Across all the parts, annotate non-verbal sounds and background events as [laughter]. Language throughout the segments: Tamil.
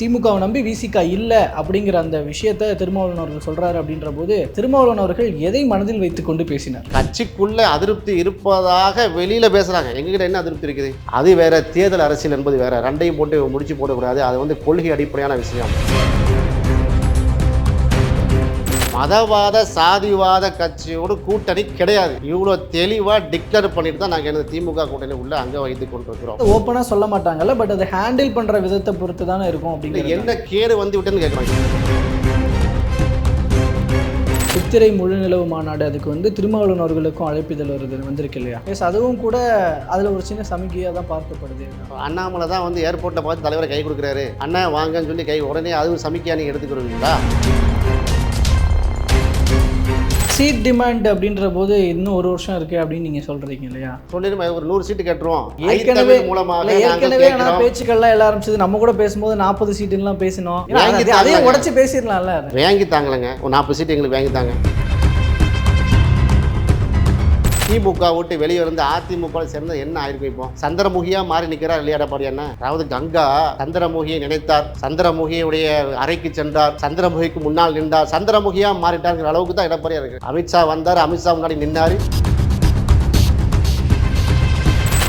திமுகவை நம்பி விசிகா இல்லை அப்படிங்கிற அந்த விஷயத்த திருமாவளவன் அவர்கள் சொல்றாரு அப்படின்ற போது திருமாவளவன் அவர்கள் எதை மனதில் வைத்துக் கொண்டு பேசினார்? கட்சிக்குள்ள அதிருப்தி இருப்பதாக வெளியில பேசுறாங்க. எங்ககிட்ட என்ன அதிருப்தி இருக்குது? அது வேற தேர்தல் அரசியல் என்பது வேற. ரெண்டையும் போட்டு முடிச்சு போடக்கூடாது. அது வந்து கொள்கை அடிப்படையான விஷயம். மதவாத சாதிவாத கட்சியோடு கூட்டணி கிடையாது. இவ்வளோ தெளிவாக டிக்ளேர் பண்ணிட்டு தான் நாங்கள் எனது திமுக கூட்டணி உள்ள அங்கே வைத்து கொண்டிருக்கிறோம். ஓப்பனா சொல்ல மாட்டாங்கல்ல பட் அதை ஹேண்டில் பண்ற விதத்தை பொறுத்து தானே இருக்கும் அப்படிங்கிறது என்ன கேடு வந்து விட்டுன்னு கேட்குறாங்க. சித்திரை முழு நிலவு மாநாடு அதுக்கு வந்து திருமாவளவன் அவர்களுக்கும் அழைப்பிதழ் வருது. வந்திருக்கு இல்லையா? எஸ் அதுவும் கூட அதுல ஒரு சின்ன சமிக்கையா தான் பார்க்கப்படுது. அண்ணாமலை தான் வந்து ஏர்போர்ட்டில் பார்த்து தலைவரை கை கொடுக்குறாரு. அண்ணா வாங்கன்னு சொல்லி கை உடனே அது ஒரு சமிக்கையா நீங்கள் எடுத்துக்கிறீங்களா? சீட் டிமாண்ட் அப்படின்ற போது இன்னும் ஒரு வருஷம் இருக்கு அப்படின்னு நீங்க சொல்றீங்க இல்லையா? சொல்லிடுமா ஒரு நூறு சீட்டு கேட்டுருவோம் ஏற்கனவே மூலமாக நாங்கள் ஏற்கனவே கேட்கிறோம். பேச்சுக்கள்லாம் எல்லாம் ஆரம்பிச்சது. நம்ம கூட பேசும்போது நாற்பது சீட்டுலாம் பேசினோம். அதையும். உடைச்சு பேசிடலாம்ல. வாங்கி தாங்களேங்க ஒரு நாற்பது சீட்டு எங்களுக்கு வாங்கி தாங்க. திமுக விட்டு வெளியே வந்து அதிமுக சேர்ந்த என்ன ஆயிருக்கு இப்போ? சந்திரமுகியா மாறி நிற்கிறார் இல்லையா எடப்பாடி என்ன அதாவது கங்கா சந்திரமுகியை நினைத்தார். சந்திரமுகியுடைய அறைக்கு சென்றார். சந்திரமுகிக்கு முன்னால் நின்றார். சந்திரமுகியா மாறிட்டாருங்கிற அளவுக்கு தான் எடப்பாடியா இருக்கு அமித்ஷா வந்தார் அமித்ஷா முன்னாடி நின்னாரு.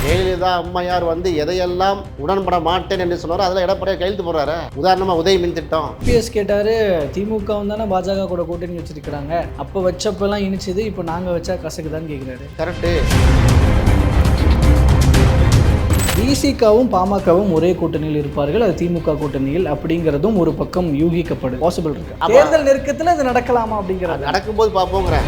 ஜெயலலிதா அம்மையார் வந்து எதையெல்லாம் உடன்பட மாட்டேன் என்று சொன்னாரோ அதில் எடப்பாடியார் கையெழுத்து போடுறாரு. உதாரணமா உதய மின் திட்டம் பிஎஸ் கேட்டாரு திமுக தானே பாஜக கூட கூட்டணி வச்சிருக்கிறாங்க. அப்போ வச்சப்பெல்லாம் இனிச்சது இப்போ நாங்க வச்சா கசக்குதான்னு கேக்குறாரு. கரெக்டு. பிசிகாவும் பாமகவும் ஒரே கூட்டணியில் இருப்பார்கள். அது திமுக கூட்டணியில் அப்படிங்கிறதும் ஒரு பக்கம் யூகிக்கப்படுது பாசிபிள் இருக்கு. தேர்தல் நெருக்கத்துல இது நடக்கலாமா அப்படிங்கிறது. நடக்கும்போது பார்ப்போங்கிறேன்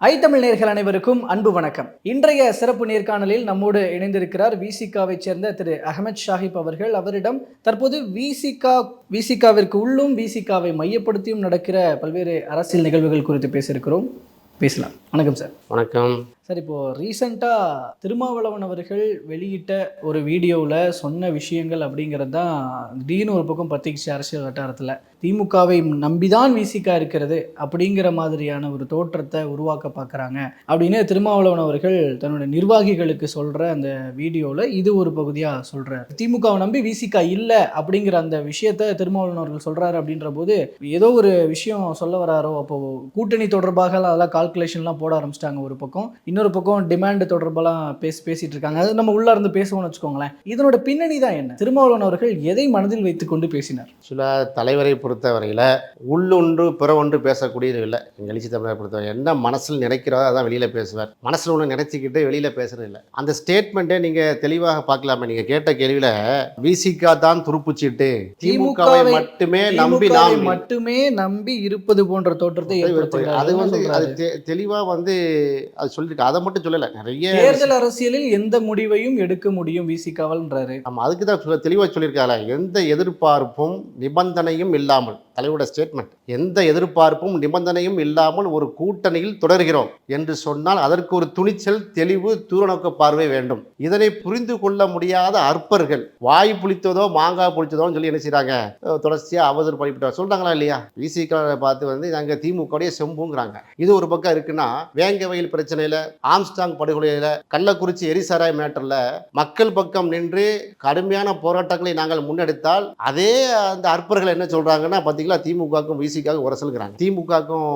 ஐ தமிழ் நேர்கள் அனைவருக்கும் அன்பு வணக்கம். இன்றைய சிறப்பு நேர்காணலில் நம்மோடு இணைந்திருக்கிறார் விசிகாவை சேர்ந்த திரு அகமது ஷாஹிப் அவர்கள். அவரிடம் தற்போது விசிகா விசிகாவிற்கு உள்ளும் விசிகாவை மையப்படுத்தியும் நடக்கிற பல்வேறு அரசியல் நிகழ்வுகள் குறித்து பேசியிருக்கிறோம். பேசலாம். வணக்கம் சார். வணக்கம். சார் இப்போ ரீசெண்டாக திருமாவளவன் அவர்கள் வெளியிட்ட ஒரு வீடியோவில் சொன்ன விஷயங்கள் அப்படிங்கிறது தான் திடீர்னு ஒரு பக்கம் பத்திக்கிச்சு அரசியல் வட்டாரத்தில். திமுகவை நம்பிதான் விசிகா இருக்கிறது அப்படிங்கிற மாதிரியான ஒரு தோற்றத்தை உருவாக்க பார்க்குறாங்க அப்படின்னு திருமாவளவன் அவர்கள் தன்னுடைய நிர்வாகிகளுக்கு சொல்கிற அந்த வீடியோவில் இது ஒரு பகுதியாக சொல்கிறார் திமுகவை நம்பி விசிகா இல்லை அப்படிங்கிற அந்த விஷயத்த திருமாவளவன் அவர்கள் சொல்கிறாரு அப்படின்ற போது ஏதோ ஒரு விஷயம் சொல்ல வராரோ அப்போது கூட்டணி தொடர்பாக அதெல்லாம் கால்குலேஷன்லாம் போட ஆரம்பிச்சிட்டாங்க ஒரு பக்கம். இன்னொரு பக்கம் டிமாண்ட் தொடர்பெல்லாம் பேசி பேசிட்டு இருக்காங்க அது நம்ம உள்ள இருந்து பேசுவோம்னு வச்சுக்கோங்களேன். இதனோட பின்னணி தான் என்ன? திருமாவளவன் அவர்கள் எதை மனதில் வைத்துக்கொண்டு பேசினார்? ஆக்சுவலாக தலைவரை பொறுத்தவரையில் உள்ளொன்று பிற ஒன்று பேசக்கூடியது இல்லை. எங்கள் எழுச்சி தமிழரை பொறுத்தவரை என்ன மனசில் நினைக்கிறதோ அதான் வெளியில் பேசுவார். மனசில் ஒன்று நினைச்சிக்கிட்டு வெளியில் பேசுறது இல்லை. அந்த ஸ்டேட்மெண்ட்டே நீங்கள் தெளிவாக பார்க்கலாமே. நீங்கள் கேட்ட கேள்வியில் விசிகா தான் துருப்புச்சீட்டு. திமுகவை மட்டுமே நம்பி நாம் மட்டுமே நம்பி இருப்பது போன்ற தோற்றத்தை அது வந்து அது சொல்றாரு? தெ- தெளிவா வந்து அது சொல்லிட்டு அதை மட்டும் சொல்லலை. நிறைய தேர்தல் அரசியலில் எந்த முடிவையும் எடுக்க முடியும் விசிகாவல்ன்றாரு நம்ம அதுக்கு தான் தெளிவாக சொல்லியிருக்காங்க எந்த எதிர்பார்ப்பும் நிபந்தனையும் இல்லாமல் தலைவரோட ஸ்டேட்மெண்ட் எந்த எதிர்பார்ப்பும் நிபந்தனையும் இல்லாமல் ஒரு கூட்டணியில் தொடர்கிறோம் என்று சொன்னால் அதற்கு ஒரு துணிச்சல் தெளிவு தூரநோக்க பார்வை வேண்டும். இதனை புரிந்து கொள்ள முடியாத அற்பர்கள் வாய் புளித்ததோ மாங்காய் புளித்ததோன்னு சொல்லி என்ன செய்றாங்க? அஹ் தொடர்ச்சியாக அவதூறு படிப்பிட்டு சொல்றாங்களா இல்லையா? விசிக பார்த்து வந்து நாங்கள் திமுகவுடைய செம்புங்கிறாங்க. இது ஒரு பக்கம் இருக்குன்னா வேங்கவயல் பிரச்சனையில் ஆம்ஸ்டாங் படுகொலையில் கள்ளக்குறிச்சி எரிசாராய் மேட்டரில் மக்கள் பக்கம் நின்று கடுமையான போராட்டங்களை நாங்கள் முன்னெடுத்தால் அதே அந்த அற்பர்கள் என்ன சொல்றாங்கன்னா பார்த்தீங்களா திமுகவுக்கும் விசிகாவுக்கும் உரசலுங்கிறாங்க திமுகவுக்கும்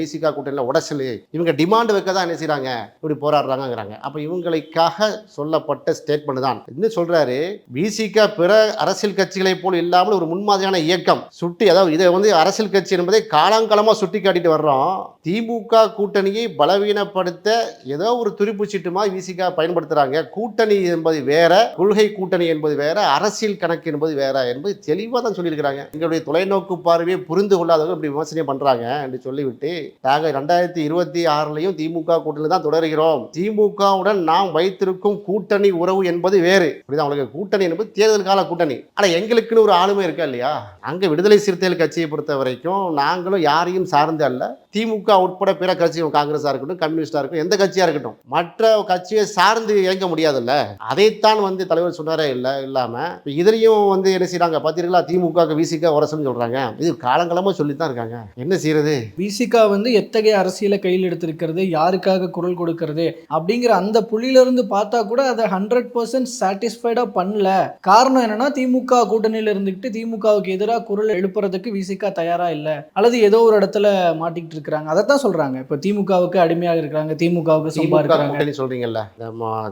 விசிகா கூட்டணியில் உடசல். இவங்க டிமாண்ட் வைக்க தான் என்ன செய்கிறாங்க இப்படி போராடுறாங்கங்கிறாங்க. அப்போ இவங்களுக்காக சொல்லப்பட்ட ஸ்டேட்மெண்ட் தான். இன்னும் சொல்றாரு? விசிகா பிற அரசியல் கட்சிகளை போல் இல்லாமல் ஒரு முன்மாதிரியான இயக்கம் சுட்டி அதாவது இதை வந்து அரசியல் கட்சி என்பதை காலாங்காலமாக சுட்டி காட்டிட்டு வர்றோம். திமுக கூட்டணியை பலவீனப்படுத்த ஏதோ ஒரு துருப்பு சீட்டு விசிகா பயன்படுத்துறாங்க. கூட்டணி என்பது வேற கொள்கை கூட்டணி என்பது வேற அரசியல் கணக்கு என்பது வேற என்பது தெளிவாக தான் சொல்லியிருக்கிறாங்க. எங்களுடைய தொலைநோக்கு பார்வையை புரிந்து கொள்ளாதவங்க இப்படி விமர்சனம் பண்றாங்க என்று சொல்லிவிட்டு நாங்கள் ரெண்டாயிரத்தி இருபத்தி ஆறுலையும் திமுக கூட்டணி தான் தொடர்கிறோம். திமுகவுடன் நாம் வைத்திருக்கும் கூட்டணி உறவு என்பது வேறு. இப்படிதான் அவங்களுக்கு கூட்டணி என்பது தேர்தல் கால கூட்டணி. ஆனால் எங்களுக்குன்னு ஒரு ஆளுமை இருக்கா இல்லையா? அங்கே விடுதலை சிறுத்தைகள் கட்சியை பொறுத்த வரைக்கும் நாங்களும் யாரையும் சார்ந்து அல்ல. திமுக உட்பட பிற கட்சிகள் காங்கிரஸாக இருக்கட்டும் கம்யூனிஸ்டாக இருக்கட்டும் எந்த கட்சி கட்சியாக இருக்கட்டும். மற்ற கட்சியை சார்ந்து இயங்க முடியாதுல்ல? அதைத்தான் வந்து தலைவர் சொன்னாரே இல்லை இல்லாம. இதுலேயும் வந்து என்ன செய்றாங்க? பார்த்தீங்களா திமுக விசிக உரசம்னு சொல்றாங்க. இது காலங்காலமா சொல்லித்தான் இருக்காங்க. என்ன செய்யறது விசிகா வந்து எத்தகைய அரசியலை கையில் எடுத்திருக்கிறது? யாருக்காக குரல் கொடுக்கிறது? அப்படிங்கிற அந்த புள்ளியிலிருந்து பார்த்தா கூட அதை ஹண்ட்ரட் பர்சன்ட் சாட்டிஸ்ஃபைடாக பண்ணல. காரணம் என்னன்னா திமுக கூட்டணியில் இருந்துக்கிட்டு திமுகவுக்கு எதிராக குரல் எழுப்புறதுக்கு விசிகா தயாராக இல்லை. அல்லது ஏதோ ஒரு இடத்துல மாட்டிக்கிட்டு இருக்கிறாங்க. அதை தான் சொல்றாங்க. இப்போ திமுகவுக்கு அடிமையாக இருக்கிறாங்க. திமுகவுக்கு சொம்பா திமுக இருக்கிறாங்க கூட்டணி சொல்றீங்கல்ல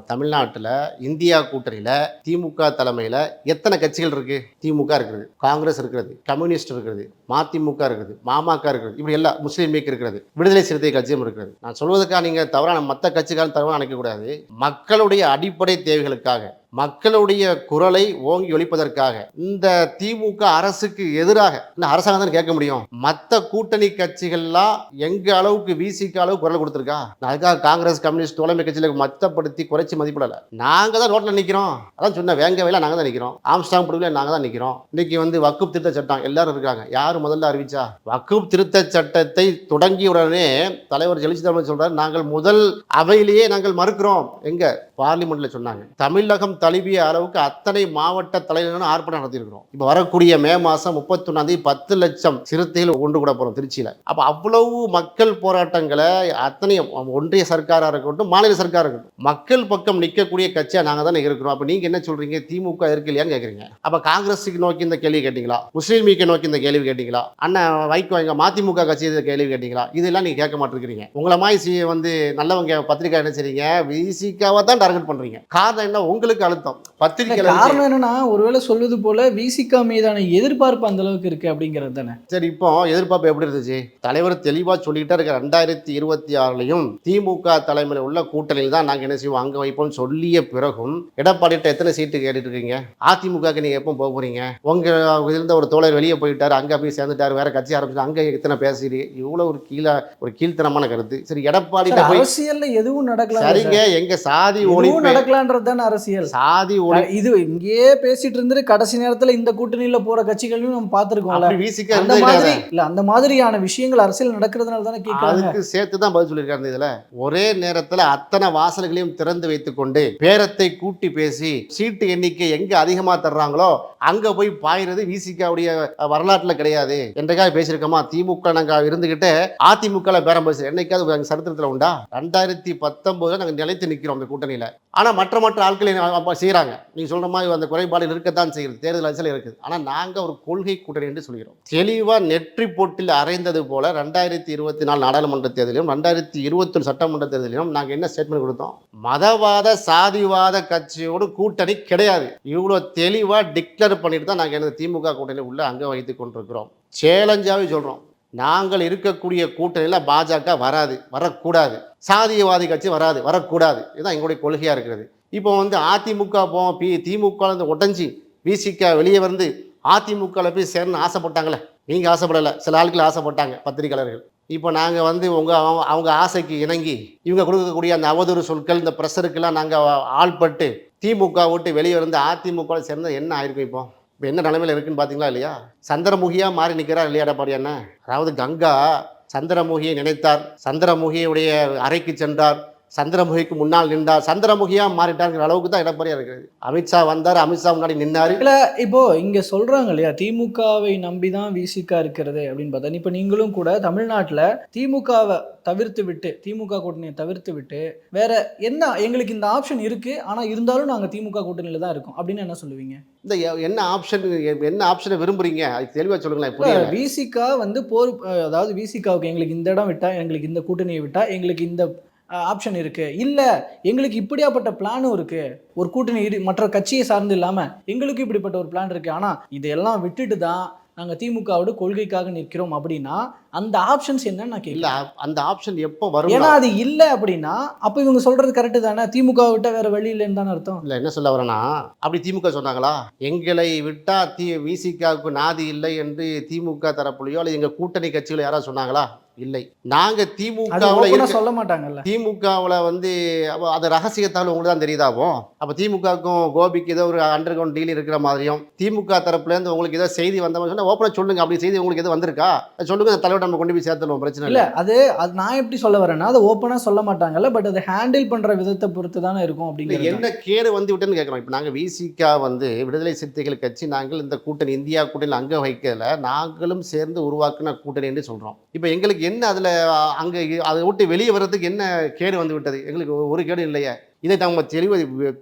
தமிழ்நாட்டுல இந்தியா கூட்டணியில திமுக தலைமையில எத்தனை கட்சிகள் இருக்கு? திமுக இருக்கிறது காங்கிரஸ் இருக்கிறது கம்யூனிஸ்ட் இருக்கிறது மதிமுக இருக்குது மாமக இருக்கிறது இப்படி எல்லாம் முஸ்லீம் லீக் இருக்கிறது விடுதலை சிறுத்தை கட்சியும் இருக்கிறது நான் சொல்வதற்காக நீங்க தவறான மற்ற கட்சிக்காரன் தவறாக நினைக்கக்கூடாது. மக்களுடைய அடிப்படை தேவைகளுக்காக மக்களுடைய குரலை ஓங்கி ஒழிப்பதற்காக இந்த திமுக அரசுக்கு எதிராக இந்த அரசாங்கம் தான் கேட்க முடியும்? மற்ற கூட்டணி கட்சிகள்லாம் எங்க அளவுக்கு விசிக்கு அளவு குரல் கொடுத்துருக்கா? நான் அதுக்காக காங்கிரஸ் கம்யூனிஸ்ட் தோழமை கட்சியில மத்தப்படுத்தி குறைச்சி மதிப்பிடல. நாங்க தான் ரோட்ல நிக்கிறோம். அதான் சொன்ன வேங்க வேலை நாங்க தான் நிக்கிறோம். ஆம்ஸ்டாங் பிடிவில் நாங்க தான் நிக்கிறோம். இன்னைக்கு வந்து வக்குப் திருத்த சட்டம் எல்லாரும் இருக்காங்க. யார் முதல்ல அறிவிச்சா? வக்குப் திருத்த சட்டத்தை தொடங்கிய உடனே தலைவர் ஜெலிச்சிதமன் சொல்றாரு நாங்கள் முதல் அவையிலேயே நாங்கள் மறுக்கிறோம். எங்க? பார்லிமெண்ட்ல சொன்னாங்க. தமிழகம் தழுவிய அளவுக்கு அத்தனை மாவட்ட தலைவர்களும் ஆர்ப்பாட்டம் நடத்தியிருக்கிறோம். இப்போ வரக்கூடிய மே மாதம் முப்பத்தொன்னாம் பத்து லட்சம் சிறுத்தைகள் ஒன்று கூட போகிறோம் திருச்சியில். அப்போ அவ்வளவு மக்கள் போராட்டங்களை அத்தனை ஒன்றிய சர்க்காராக இருக்கட்டும் மாநில சர்க்காராக இருக்கட்டும் மக்கள் பக்கம் நிற்கக்கூடிய கட்சியாக நாங்கள் தானே இருக்கிறோம். அப்போ நீங்கள் என்ன சொல்கிறீங்க திமுக இருக்கு இல்லையான்னு கேட்குறீங்க அப்போ காங்கிரஸுக்கு நோக்கி இந்த கேள்வி கேட்டீங்களா? முஸ்லீம் லீக்கை நோக்கி இந்த கேள்வி கேட்டிங்களா? அண்ணன் வைக்கோ எங்கள் மதிமுக கட்சி கேள்வி கேட்டிங்களா? இதெல்லாம் நீங்கள் கேட்க மாட்டிருக்கிறீங்க. உங்களை மாதிரி சி- வந்து நல்லவங்க பத்திரிக்கை என்ன செய்றீங்க? விசிக்காவை தான் டார்கெட் பண்ணுறீங்க காரணம் என்ன? உங்களுக்கு அழுத்தம். பத்திரிக்கையில காரணம் என்னன்னா ஒருவேளை சொல்வது போல விசிகா மீதான எதிர்பார்ப்பு அந்த அளவுக்கு இருக்கு அப்படிங்கிறது தானே. சரி இப்போ எதிர்பார்ப்பு எப்படி இருந்துச்சு? தலைவர் தெளிவா சொல்லிக்கிட்டே இருக்க ரெண்டாயிரத்தி இருபத்தி ஆறுலையும் திமுக தலைமையில் உள்ள கூட்டணியில் தான் நாங்க என்ன செய்வோம்? அங்க வைப்போம் சொல்லிய பிறகும் எடப்பாடிட்ட எத்தனை சீட்டு கேட்டுட்டு இருக்கீங்க? அதிமுகக்கு நீங்க எப்போ போக போறீங்க? உங்க இருந்த ஒரு தோழர் வெளியே போயிட்டாரு அங்க போய் சேர்ந்துட்டாரு வேற கட்சி ஆரம்பிச்சு அங்க எத்தனை பேசுறீங்க? இவ்வளவு ஒரு கீழே ஒரு கீழ்த்தனமான கருத்து. சரி எடப்பாடிட்ட போய் அரசியல்ல எதுவும் நடக்கலாம் சரிங்க எங்க சாதி ஒழிப்பு நடக்கலான்றது தானே அரசியல். சாதி இது இங்கேயே பேசிட்டு இருந்துட்டு கடைசி நேரத்துல இந்த கூட்டணியில போற கட்சிகளையும் நம்ம வீசிக்க அந்த இருந்தே மாதிரி. இல்ல அந்த மாதிரியான விஷயங்கள் அரசியல் நடக்கிறதுனால தானே கேட்கறாங்க அதுக்கு சேர்த்து தான் பதில் சொல்லியிருக்காரு இதுல. ஒரே நேரத்துல அத்தனை வாசல்களையும் திறந்து வைத்துக்கொண்டு பேரத்தை கூட்டி பேசி சீட்டு எண்ணிக்கை எங்க அதிகமா தர்றாங்களோ அங்க போய் பாயிறது விசிகாவுடைய வரலாற்றுல கிடையாது. என்றைக்காவது பேசியிருக்கோமா? திமுக நாங்க இருந்துகிட்டு அதிமுக பேரம் பேச என்னைக்காவது எங்க சரித்திரத்துல உண்டா? ரெண்டாயிரத்தி பத்தொன்பதுல நாங்க நிலைத்து நிக்கிறோம் அந்த கூட்டணியில. ஆனா மற்ற மற்ற ஆட்கள் தப்பாக செய்கிறாங்க நீங்கள் சொல்கிற மாதிரி அந்த குறைபாடு இருக்கத்தான் செய்கிறது தேர்தல் அரசியல் இருக்குது. ஆனால் நாங்கள் ஒரு கொள்கை கூட்டணி என்று சொல்கிறோம். தெளிவாக நெற்றி போட்டில் அறைந்தது போல ரெண்டாயிரத்தி இருபத்தி நாலு நாடாளுமன்ற தேர்தலிலும் ரெண்டாயிரத்தி இருபத்தொன்று சட்டமன்ற தேர்தலிலும் நாங்கள் என்ன ஸ்டேட்மெண்ட் கொடுத்தோம்? மதவாத சாதிவாத கட்சியோடு கூட்டணி கிடையாது. இவ்வளோ தெளிவாக டிக்ளேர் பண்ணிட்டு தான் நாங்கள் எனது திமுக கூட்டணியில் உள்ள அங்கே வைத்து கொண்டிருக்கிறோம். சேலஞ்சாகவே சொல்கிறோம் நாங்கள் இருக்கக்கூடிய கூட்டணியில் பாஜக வராது வரக்கூடாது. சாதியவாதி கட்சி வராது வரக்கூடாது. இதுதான் எங்களுடைய கொள்கையாக இருக்கிறது. இப்போ வந்து அதிமுக போ பி திமுகலேருந்து உடஞ்சி விசிக வெளியே வந்து அதிமுகவில் போய் சேரணும்னு ஆசைப்பட்டாங்களே? நீங்கள் ஆசைப்படலை. சில ஆட்கள் ஆசைப்பட்டாங்க பத்திரிகையாளர்கள். இப்போ நாங்கள் வந்து உங்கள் அவங்க அவங்க ஆசைக்கு இணங்கி இவங்க கொடுக்கக்கூடிய அந்த அவதூறு சொற்கள் இந்த ப்ரெஷருக்கெல்லாம் நாங்கள் ஆள்பட்டு திமுக விட்டு வெளியே வந்து அதிமுகவில் சேர்ந்தால் என்ன ஆயிருக்கும் இப்போ? இப்போ என்ன நிலைமையில் இருக்குன்னு பார்த்தீங்களா இல்லையா? சந்திரமுகியாக மாறி நிற்கிறார் இல்லையா எடப்பாடி அண்ணன் அதாவது கங்கா சந்திரமுகியை நினைத்தார். சந்திரமுகியுடைய அறைக்கு சென்றார். சந்திரமுகிக்கு முன்னால் நின்றார் சந்திரமுகியா மாறிட்டாருங்கிற அளவுக்கு தான் எடப்பாடியா இருக்குது அமித்ஷா வந்தார் அமித்ஷா முன்னாடி நின்னாரு. இல்ல இப்போ இங்க சொல்றாங்க இல்லையா திமுகவை நம்பி தான் விசிகா இருக்கிறது அப்படின்னு பார்த்தா இப்ப நீங்களும் கூட தமிழ்நாட்டுல திமுகவை தவிர்த்து விட்டு திமுக கூட்டணியை தவிர்த்து விட்டு வேற என்ன எங்களுக்கு இந்த ஆப்ஷன் இருக்கு ஆனா இருந்தாலும் நாங்க திமுக கூட்டணியில தான் இருக்கோம் அப்படின்னு என்ன சொல்லுவீங்க? இந்த என்ன ஆப்ஷன் என்ன ஆப்ஷனை விரும்புறீங்க? அது தெளிவா சொல்லுங்களேன் புரியல. விசிகா வந்து போர் அதாவது விசிகாவுக்கு எங்களுக்கு இந்த இடம் விட்டா எங்களுக்கு இந்த கூட்டணியை விட்டா எங்களுக்கு இந்த ஆப்ஷன் இருக்கு. இல்ல எங்களுக்கு இப்படியாப்பட்ட பிளானும் இருக்கு. ஒரு கூட்டணி இரு மற்ற கட்சியை சார்ந்து இல்லாம எங்களுக்கு இப்படிப்பட்ட ஒரு பிளான் இருக்கு. ஆனா இதையெல்லாம் விட்டுட்டு தான் நாங்க திமுகவோட கொள்கைக்காக நிற்கிறோம் அப்படின்னா அந்த ஆப்ஷன்ஸ் என்னன்னு நான் கேட்கல அந்த ஆப்ஷன் எப்போ வரும் ஏன்னா அது இல்ல அப்படின்னா அப்ப இவங்க சொல்றது கரெக்ட் தானே? திமுக விட்ட வேற வழி இல்லைன்னு தானே அர்த்தம்? இல்ல என்ன சொல்ல வரேன்னா அப்படி திமுக சொன்னாங்களா? எங்களை விட்டா தி விசிகாவுக்கு நாதி இல்லை என்று திமுக தரப்புலையோ அல்லது எங்க கூட்டணி கட்சிகள் யாராவது சொன்னாங்களா? இல்லை. நாங்க இருக்க சொல்ல மாட்டாங்கல்ல. திமுகவில் வந்து அப்போ அது ரகசியத்தால் உங்களுக்கு தான் தெரியுதாவோ அப்போ? திமுகவுக்கும் கோபிக்கு ஏதோ ஒரு அண்டர் கிரவுண்ட் டீல் இருக்கிற மாதிரியும் திமுக தரப்புலேருந்து உங்களுக்கு ஏதோ செய்தி வந்த மாதிரி சொன்னால் ஓப்பனாக சொல்லுங்க அப்படி செய்தி உங்களுக்கு எதுவும் வந்திருக்கா? சொல்லுங்க அந்த தலைவர் நம்ம கொண்டு போய் சேர்த்துருவோம் பிரச்சனை இல்ல அது அது நான் எப்படி சொல்ல வரேன்னா அது ஓப்பனா சொல்ல மாட்டாங்கல்ல பட் அதை ஹேண்டில் பண்ற விதத்தை பொறுத்து தானே இருக்கும் இல்லை அப்படிங்கிறது என்ன கேடு வந்து விட்டுன்னு கேட்குறோம் இப்போ நாங்கள் விசிகா வந்து விடுதலை சிறுத்தைகள் கட்சி நாங்கள் இந்த கூட்டணி இந்தியா கூட்டணியில் அங்கே வைக்கல நாங்களும் சேர்ந்து உருவாக்குன கூட்டணி என்று சொல்கிறோம் இப்போ எங்களுக்கு என்ன அதில் அங்கே அதை விட்டு வெளியே வர்றதுக்கு என்ன கேடு வந்து விட்டது? எங்களுக்கு ஒரு கேடு இல்லையே. இதை நம்ம தெளிவு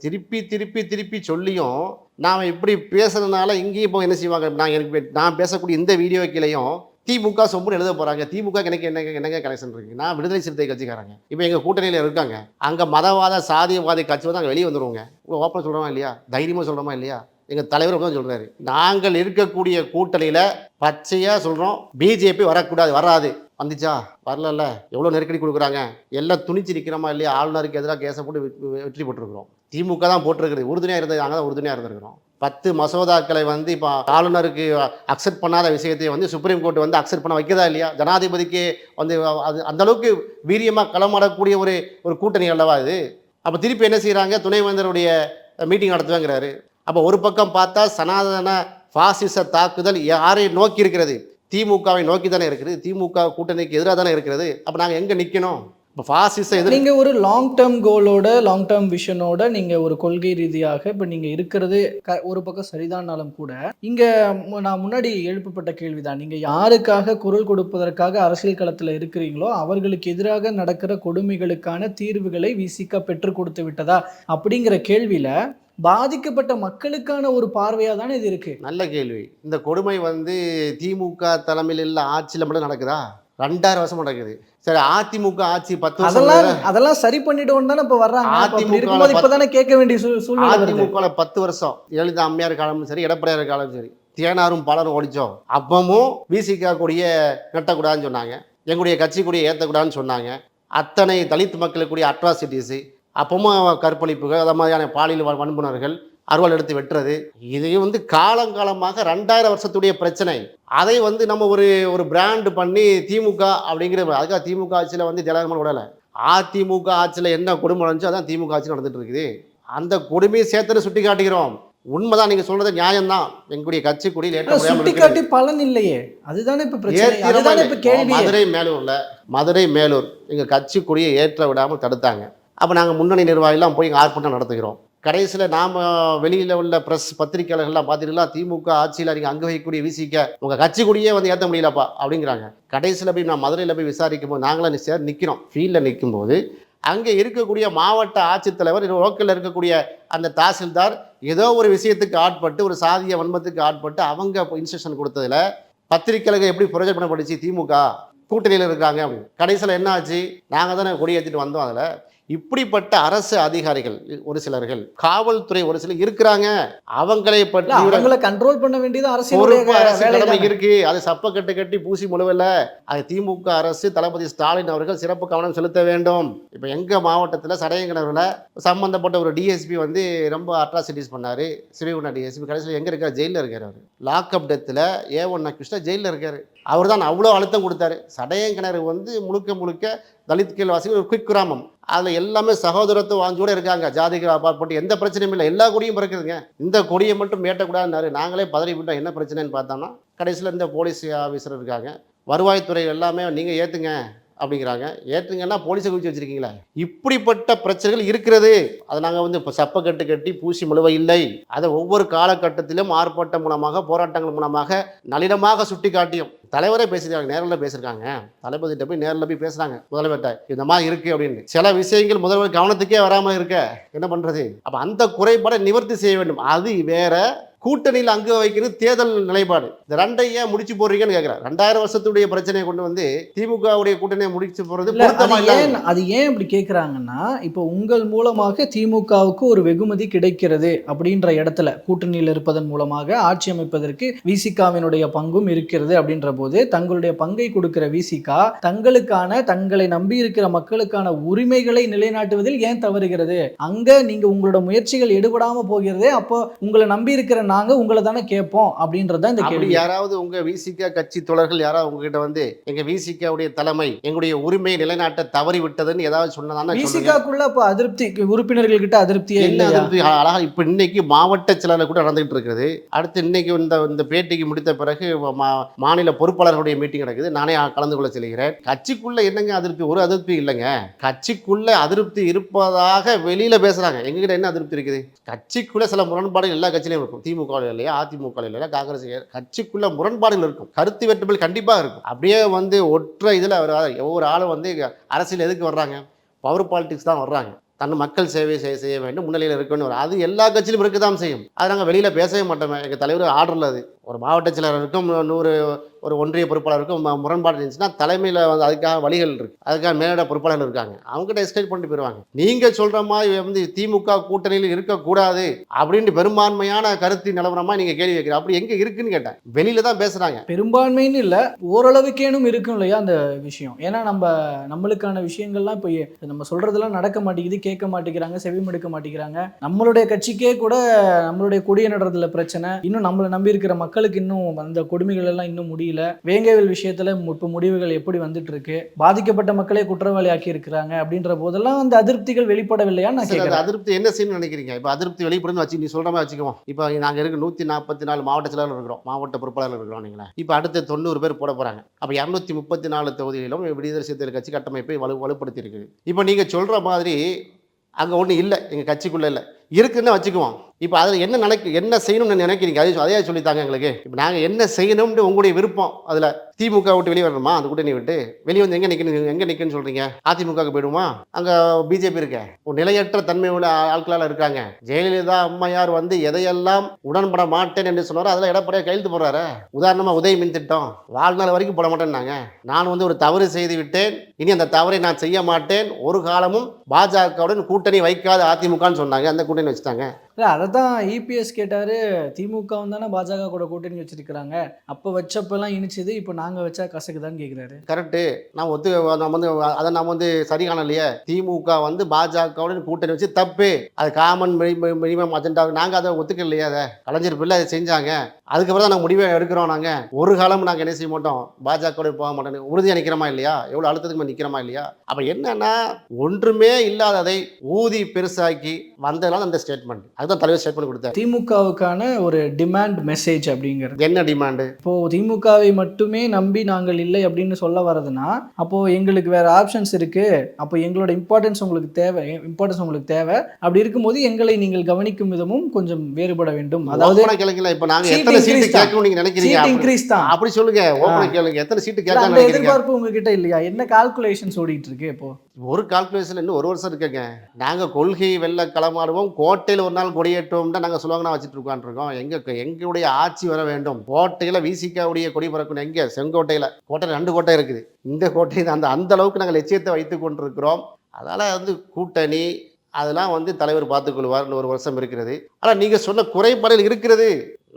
திருப்பி திருப்பி திருப்பி சொல்லியும் நாம் இப்படி பேசுறதுனால இங்கேயும் இப்போ என்ன செய்வாங்க? நான் எனக்கு நான் பேசக்கூடிய இந்த வீடியோ கீழையும் திமுக சொம்புன்னு எழுத போகிறாங்க திமுக எனக்கு என்ன என்னங்க கனெக்ஷன் இருக்குது நான் விடுதலை சிறுத்தை கட்சிக்காரங்க. இப்போ எங்கள் கூட்டணியில் இருக்காங்க. அங்கே மதவாத சாதியவாதி கட்சி வந்து அங்கே வெளியே வந்துடுவோங்க இவ்வளோ ஓப்பன் சொல்கிறோமா இல்லையா? தைரியமாக சொல்கிறோமா இல்லையா? எங்கள் தலைவர் தான் சொல்கிறாரு நாங்கள் இருக்கக்கூடிய கூட்டணியில் பச்சையாக சொல்கிறோம் பிஜேபி வரக்கூடாது வராது. வந்துச்சா? வரலல்ல. எவ்வளோ நெருக்கடி கொடுக்குறாங்க? எல்லாம் துணிச்சு நிற்கிறோமா இல்லையா? ஆளுநருக்கு எதிராக கேஸை போட்டு வெற்றி போட்டிருக்கிறோம் திமுக தான் போட்டிருக்குது. உறுதுணையாக இருந்தது நாங்கள் தான் உறுதுணையாக இருந்திருக்கிறோம். பத்து மசோதாக்களை வந்து இப்போ ஆளுநருக்கு அக்செப்ட் பண்ணாத விஷயத்தை வந்து சுப்ரீம் கோர்ட் வந்து அக்செப்ட் பண்ண வைக்கிறதா இல்லையா? ஜனாதிபதிக்கு வந்து அது அந்தளவுக்கு வீரியமாக களமாடக்கூடிய ஒரு ஒரு கூட்டணி அல்லவா இது? அப்போ திருப்பி என்ன செய்கிறாங்க துணைவேந்தருடைய மீட்டிங் நடத்துவேங்கிறாரு. அப்போ ஒரு பக்கம் பார்த்தா சனாதன பாசிச தாக்குதல் யாரை நோக்கி இருக்கிறது? திமுகவை நோக்கி தானே இருக்குது. திமுக கூட்டணிக்கு எதிராக தானே இருக்கிறது. அப்போ நாங்கள் எங்கே நிற்கணும் இப்போ பாசிச எதிர் நீங்க ஒரு லாங் டேர்ம் கோலோட லாங் டேர்ம் விஷனோட நீங்க ஒரு கொள்கை ரீதியாக இப்ப நீங்க இருக்கிறது க- ஒரு பக்கம் சரிதானாலும் கூட இங்க நான் முன்னாடி எழுப்பப்பட்ட கேள்விதான். நீங்க யாருக்காக குரல் கொடுப்பதற்காக அரசியல் களத்துல இருக்கிறீங்களோ அவர்களுக்கு எதிராக நடக்கிற கொடுமைகளுக்கான தீர்வுகளை விசிக பெற்றுக் கொடுத்து விட்டதா? அப்படிங்கிற கேள்வியில பாதிக்கப்பட்ட மக்களுக்கான ஒரு பார்வையா தானே இது இருக்கு? நல்ல கேள்வி. இந்த கொடுமை வந்து திமுக தலைமையில் உள்ள ஆட்சியில் மட்டும் நடக்குதா? ரெண்டாயிரம் வருஷம் நடக்குது. சரி அதிமுக ஆட்சி பத்து அதெல்லாம் அதெல்லாம் சரி பண்ணிடுவோம் தானே இப்ப வர்றாங்க. அதிமுக இப்பதானே கேட்க வேண்டிய சூழ்நிலை அதிமுகவில் பத்து வருஷம். ஜெயலலிதா அம்மையார் காலமும் சரி எடப்பாடியார் காலமும் சரி. தேனாரும் பலரும் ஓடிச்சோம். அப்பவும் விசிகா கொடிய கட்டக்கூடாதுன்னு சொன்னாங்க. எங்களுடைய கட்சி கொடியை ஏற்றக்கூடாதுன்னு சொன்னாங்க. அத்தனை தலித் மக்களுக்குரிய அட்ராசிட்டிஸு அப்பவும் கற்பழிப்புகள் அது மாதிரியான பாலியல் வன்புணர்கள் அருவாள் எடுத்து வெட்டுறது. இது வந்து காலங்காலமாக ரெண்டாயிரம் வருஷத்துடைய பிரச்சனை. அதை வந்து நம்ம ஒரு ஒரு பிராண்ட் பண்ணி திமுக அப்படிங்கிற அதுக்காக திமுக ஆட்சியில் வந்து ஜெயலலிதா விடலை. அதிமுக ஆட்சியில் என்ன கொடுமை நடந்துச்சோ அதான் திமுக ஆட்சி நடந்துட்டு இருக்குது. அந்த கொடுமையை சேர்த்துன்னு சுட்டி காட்டுகிறோம் உண்மைதான் நீங்க சொல்றது நியாயம்தான். எங்களுடைய கட்சி கொடியில் சுட்டி. காட்டி பலன் இல்லையே. அதுதானே இப்ப மதுரை மேலூர்ல மதுரை மேலூர் எங்க கட்சி கொடியை ஏற்ற விடாமல் தடுத்தாங்க. அப்போ நாங்கள் முன்னணி நிர்வாகிலாம் போய் இங்க ஆர்ப்பாட்டம் நடத்துகிறோம். கடைசியில் நாம் வெளியில் உள்ள ப்ரெஸ் பத்திரிகையாளர்கள்லாம் பார்த்தீங்கன்னா திமுக ஆட்சியில் நீங்கள் அங்கே வைக்கக்கூடிய விசிக்க உங்கள் கட்சி கூடியே வந்து ஏற்ற முடியலப்பா அப்படிங்கிறாங்க. கடைசியில் போய் நான் மதுரையில் போய் விசாரிக்கும் போது நாங்களாம் சேர் நிற்கிறோம் ஃபீல்டில் நிற்கும்போது அங்கே இருக்கக்கூடிய மாவட்ட ஆட்சித்தலைவர் லோக்கலில் இருக்கக்கூடிய அந்த தாசில்தார் ஏதோ ஒரு விஷயத்துக்கு ஆட்பட்டு ஒரு சாதிய வன்மத்துக்கு ஆட்பட்டு அவங்க இன்ஸ்ட்ரக்ஷன் கொடுத்ததில் பத்திரிக்கைகளுக்கு எப்படி ப்ரொஜெக்ட் திமுக கூட்டணியில் இருக்காங்க அப்படின்னு. கடைசியில் என்ன ஆச்சு நாங்கள் தானே கொடியேற்றிட்டு வந்தோம் அதில். இப்படிப்பட்ட அரசு அதிகாரிகள் ஒரு சிலர்கள் காவல்துறை ஒரு சிலர் இருக்கிறாங்க. அவங்களை பற்றி அவங்கள கண்ட்ரோல் பண்ண வேண்டியது அரசு கடமை. இருக்கு. அது சப்ப கட்டு கட்டி பூசி முழுவல. அது திமுக அரசு தளபதி ஸ்டாலின் அவர்கள் சிறப்பு கவனம் செலுத்த வேண்டும். இப்போ எங்க மாவட்டத்தில் சடையங்கிணறுல சம்பந்தப்பட்ட ஒரு டிஎஸ்பி வந்து ரொம்ப அட்ராசிட்டிஸ் பண்ணாரு. சிறுகுணா டிஎஸ்பி கடைசியில் எங்க இருக்காரு? ஜெயிலில் இருக்காரு அவர். லாக்அப் டெத்தில் ஏ ஒன் கிருஷ்ணா ஜெயிலில் இருக்காரு. அவர் தான் அவ்வளோ அழுத்தம் கொடுத்தாரு. சடையங்கிணறு வந்து முழுக்க முழுக்க தலித் கீழ்வாசிகள் ஒரு குயிக் கிராமம். அதில் எல்லாமே சகோதரத்து வாஞ்சோடு இருக்காங்க. ஜாதிக்கு அப்பாற்பட்டு எந்த பிரச்சனையும் இல்லை. எல்லா கொடியும் பிறக்குதுங்க. இந்த கொடியை மட்டும் மேட்டக்கூடாதுன்னாரு. நாங்களே பதறி விட்டோம். என்ன பிரச்சனைன்னு பார்த்தோம்னா கடைசியில் இந்த போலீஸ் ஆஃபீஸர் இருக்காங்க. வருவாய்த்துறை எல்லாமே நீங்கள் ஏற்றுங்க அப்படிங்கிறாங்க. ஏற்றுங்கன்னா போலீஸை குவிச்சு வச்சிருக்கீங்களா? இப்படிப்பட்ட பிரச்சனைகள் இருக்கிறது. அதை நாங்கள் வந்து இப்போ சப்ப கட்டு கட்டி பூசி முழுவ இல்லை. அதை ஒவ்வொரு காலகட்டத்திலும் ஆர்ப்பாட்டம் மூலமாக போராட்டங்கள் மூலமாக நளினமாக சுட்டி காட்டியும் தலைவரே பேசியிருக்காங்க நேரில் பேசியிருக்காங்க. தளபதிகிட்ட போய் நேரில் போய் பேசுகிறாங்க முதல்வர்கிட்ட. இந்த மாதிரி இருக்குது அப்படின்னு. சில விஷயங்கள் முதல்வர் கவனத்துக்கே வராமல் இருக்க. என்ன பண்ணுறது அப்போ அந்த குறைபாடை நிவர்த்தி செய்ய வேண்டும். அது வேற கூட்டணியில் அங்க வைக்கிறது தேர்தல் நிலைப்பாடு. இந்த ரெண்டை ஏன் முடிச்சு போடுறீங்கன்னு கேட்கிறேன் ரெண்டாயிரம் வருஷத்துடைய பிரச்சனையை கொண்டு வந்து திமுகவுடைய கூட்டணியை முடிச்சு போறது ஏன் அது ஏன் இப்படி கேக்குறாங்கன்னா இப்போ உங்கள் மூலமாக திமுகவுக்கு ஒரு வெகுமதி கிடைக்கிறது அப்படின்ற இடத்துல கூட்டணியில் இருப்பதன் மூலமாக ஆட்சி அமைப்பதற்கு விசிகாவினுடைய பங்கும் இருக்கிறது அப்படின்ற போது தங்களுடைய பங்கை கொடுக்கிற விசிகா தங்களுக்கான தங்களை நம்பி இருக்கிற மக்களுக்கான உரிமைகளை நிலைநாட்டுவதில் ஏன் தவறுகிறது? அங்க நீங்க உங்களோட முயற்சிகள் எடுபடாம போகிறதே அப்போ உங்களை நம்பி இருக்கிற நாங்க உங்களை தானே கேட்போம் அப்படின்றத இந்த கேள்வி. யாராவது உங்க விசிக கட்சி தோழர்கள் யாராவது உங்ககிட்ட வந்து எங்க விசிகாவுடைய தலைமை எங்களுடைய உரிமையை நிலைநாட்ட தவறி விட்டதுன்னு ஏதாவது சொன்னதானே விசிகாக்குள்ள அப்ப அதிருப்தி உறுப்பினர்கள் கிட்ட அதிருப்தியே என்ன அதிருப்தி? அழகா இப்ப இன்னைக்கு மாவட்ட செயலாளர் கூட நடந்துகிட்டு இருக்குது. அடுத்து இன்னைக்கு இந்த இந்த பேட்டிக்கு முடித்த பிறகு மாநில பொறுப்பாளர்களுடைய மீட்டிங் நடக்குது. நானே கலந்து கொள்ள செல்கிறேன். கட்சிக்குள்ள என்னங்க அதிருப்தி? ஒரு அதிருப்தி இல்லைங்க. கட்சிக்குள்ள அதிருப்தி இருப்பதாக வெளியில பேசுறாங்க. எங்ககிட்ட என்ன அதிருப்தி இருக்குது? கட்சிக்குள்ள சில முரண்பாடுகள் எல்லா கட்சியிலும் இருக்கும். திமுக இல்லையா அதிமுக இல்லையா காங்கிரஸ் கட்சிக்குள்ள முரண்பாடுகள் இருக்கும் கருத்து வேற்றுமைகள் கண்டிப்பாக இருக்கும். அப்படியே வந்து ஒற்றை இதில் வராது ஒவ்வொரு ஆளும் வந்து அரசியல் எதுக்கு வர்றாங்க? பவர் பாலிடிக்ஸ் தான் வர்றாங்க. தன் மக்கள் சேவை செய்ய செய்ய வேண்டும் முன்னிலையில் இருக்கணும் அது எல்லா கட்சியிலும் இருக்க தான் செய்யும். அதை நாங்கள் வெளியில் பேசவே மாட்டோமே. எங்கள் தலைவர் ஆர்டரில் அது. ஒரு மாவட்ட செயலருக்கும் நூறு ஒரு ஒன்றிய பொறுப்பாளருக்கும் முரண்பாடு இருந்துச்சுன்னா தலைமையில் வந்து அதுக்காக வழிகள் இருக்குது அதுக்காக மேலிட பொறுப்பாளர்கள் இருக்காங்க. அவங்ககிட்ட எஸ்கேட் பண்ணிட்டு போயிடுவாங்க நீங்கள் சொல்கிற மாதிரி வந்து திமுக கூட்டணியில் இருக்கக்கூடாது அப்படின்ட்டு பெரும்பான்மையான கருத்து நிலவரமா நீங்கள் கேள்வி வைக்கிற அப்படி எங்கே இருக்குன்னு கேட்டேன். வெளியில் தான் பேசுகிறாங்க பெரும்பான்மைன்னு இல்லை ஓரளவுக்கேனும் இருக்கும் இல்லையா அந்த விஷயம்? ஏன்னா நம்ம நம்மளுக்கான விஷயங்கள்லாம் இப்போ நம்ம சொல்கிறதெல்லாம் நடக்க மாட்டேங்குது கேட்க மாட்டேங்கிறாங்க செவிமடுக்க மாட்டேங்கிறாங்க. நம்மளுடைய கட்சிக்கே கூட நம்மளுடைய கொடிய நடுறதுல பிரச்சனை. இன்னும் நம்மளை நம்பி இருக்கிற மக்கள் மக்களுக்கு இன்னும் அந்த கொடுமைகள் எல்லாம் இன்னும் முடியல. வேங்கவேல் விஷயத்துல இப்போ முடிவுகள் எப்படி வந்துட்டு இருக்கு பாதிக்கப்பட்ட மக்களே குற்றவாளி ஆக்கி இருக்கிறாங்க அப்படின்ற போதெல்லாம் அந்த அதிருப்திகள் வெளிப்படவில்லையான்னு நான் கேட்கிறேன். அதிருப்தி என்ன செய்யணும்னு நினைக்கிறீங்க? இப்போ அதிருப்தி வெளிப்படுன்னு வச்சு நீ சொல்கிற மாதிரி வச்சுக்குவோம் இப்போ நாங்கள் இருக்கு நூற்றி நாற்பத்தி நாலு மாவட்ட செயலாளர் இருக்கிறோம். மாவட்ட பொறுப்பாளர் இருக்கிறோம் நீங்களே. இப்போ அடுத்து தொண்ணூறு பேர் போட போகிறாங்க அப்போ இரநூத்தி முப்பத்தி நாலு தொகுதிகளிலும் விடுதலை சிறுத்தைகள் கட்சி கட்டமைப்பை வலு வலுப்படுத்தி இருக்குது இப்போ நீங்கள் சொல்கிற மாதிரி அங்கே ஒன்றும் இல்லை. எங்கள் கட்சிக்குள்ளே இல்லை. இருக்குன்னு வச்சுக்குவோம். இப்போ அதில் என்ன நினைக்க என்ன செய்யணும்னு நினைக்கிறீங்க? அதே அதே சொல்லித்தாங்க எங்களுக்கு. இப்போ நாங்கள் என்ன செய்யணும்னு உங்களுடைய விருப்பம். அதில் திமுக விட்டு வெளியே வரணுமா? அந்த கூட்டணி விட்டு. வெளியே வந்து எங்கே நிற்கணும் எங்கே நிற்கணும்னு சொல்கிறீங்க அதிமுகவுக்கு போயிடுமா அங்கே பிஜேபி இருக்க. ஒரு நிலையற்ற தன்மை உள்ள ஆட்களால் இருக்காங்க. ஜெயலலிதா அம்மையார் வந்து எதையெல்லாம் உடன்பட மாட்டேன் என்று சொன்னாரோ அதில் எடப்பாடியா கையெழுத்து போடுறாரு. உதாரணமாக உதய மின் திட்டம். வாழ்நாள் வரைக்கும் போட மாட்டேன்னாங்க. நான் வந்து ஒரு தவறு செய்து விட்டேன். இனி அந்த தவறை நான் செய்ய மாட்டேன். ஒரு காலமும் பாஜகவுடன் கூட்டணி வைக்காத அதிமுகன்னு சொன்னாங்க. அந்த கூட்டணி வச்சுட்டாங்க. இல்லை அதை தான் இபிஎஸ் கேட்டார் திமுகவும் தானே பாஜக கூட கூட்டணி வச்சிருக்கிறாங்க. அப்போ வச்சப்பெல்லாம் இனிச்சது இப்போ நாங்கள் வச்சா கசக்குதான்னு கேட்குறாரு கரெக்டு நான் ஒத்து நம்ம வந்து அதை நம்ம வந்து சரி காணலையே. திமுக வந்து பாஜகவுடன் கூட்டணி வச்சு தப்பு. அது காமன் மினிமம் அஜெண்டா நாங்கள் அதை ஒத்துக்கலையே அதை. கலைஞர் பிள்ளை அதை செஞ்சாங்க. அதுக்கப்புறம் தான் நாங்கள் முடிவை எடுக்கிறோம் நாங்கள் ஒரு காலம் நாங்கள் என்ன செய்ய மாட்டோம்? பாஜகவோட போக மாட்டோம் உறுதியாக நிற்கிறோமா இல்லையா? எவ்வளோ அழுத்தத்துக்கு நிற்கிறோமா இல்லையா? அப்போ என்னன்னா ஒன்றுமே இல்லாததை ஊதி பெருசாக்கி வந்ததுனால அந்த ஸ்டேட்மெண்ட் அது அதுதான் தலைவர் ஸ்டேட்மெண்ட் கொடுத்தாரு. திமுகவுக்கான ஒரு டிமாண்ட் மெசேஜ் அப்படிங்கிறது. என்ன டிமாண்டு இப்போ திமுகவை மட்டுமே நம்பி நாங்கள் இல்லை அப்படின்னு சொல்ல வரதுன்னா அப்போ எங்களுக்கு வேற ஆப்ஷன்ஸ் இருக்கு. அப்போ எங்களோட இம்பார்ட்டன்ஸ் உங்களுக்கு தேவை இம்பார்ட்டன்ஸ் உங்களுக்கு தேவை. அப்படி இருக்கும்போது எங்களை நீங்கள் கவனிக்கும் விதமும் கொஞ்சம் வேறுபட வேண்டும். அதாவது இப்போ எத்தனை சீட்டு. கேட்கணும் நினைக்கிறீங்க? இன்க்ரீஸ் தான். அப்படி சொல்லுங்க கேளுங்க எத்தனை சீட்டு கேட்கணும் எதிர்பார்ப்பு உங்ககிட்ட இல்லையா? என்ன கால்குலேஷன்ஸ் ஓடிட்டு இருக்கு இப்போ? ஒரு கால்குலேஷன் இன்னும் ஒரு வருஷம் இருக்குங்க. நாங்கள் கொள்கை வெள்ள களமாடுவோம். கோட்டையில் ஒரு நாள் கொடியேற்றுவோம் தான் நாங்கள் சொல்லுவாங்க வச்சுட்டு உட்காந்துருக்கோம் எங்க எங்களுடைய ஆட்சி வர வேண்டும். கோட்டையில் விசிகாவுடைய கொடி பறக்கணும். எங்கே? செங்கோட்டையில். கோட்டையில் ரெண்டு கோட்டை இருக்குது. இந்த கோட்டையில் அந்த அந்த அளவுக்கு நாங்கள் லட்சியத்தை வைத்து கொண்டிருக்கிறோம். அதனால் வந்து கூட்டணி அதெல்லாம் வந்து தலைவர் பார்த்துக்கொள்வார் இன்னும் ஒரு வருஷம் இருக்கிறது. ஆனால் நீங்கள் சொன்ன குறைபாடுகள் இருக்கிறது.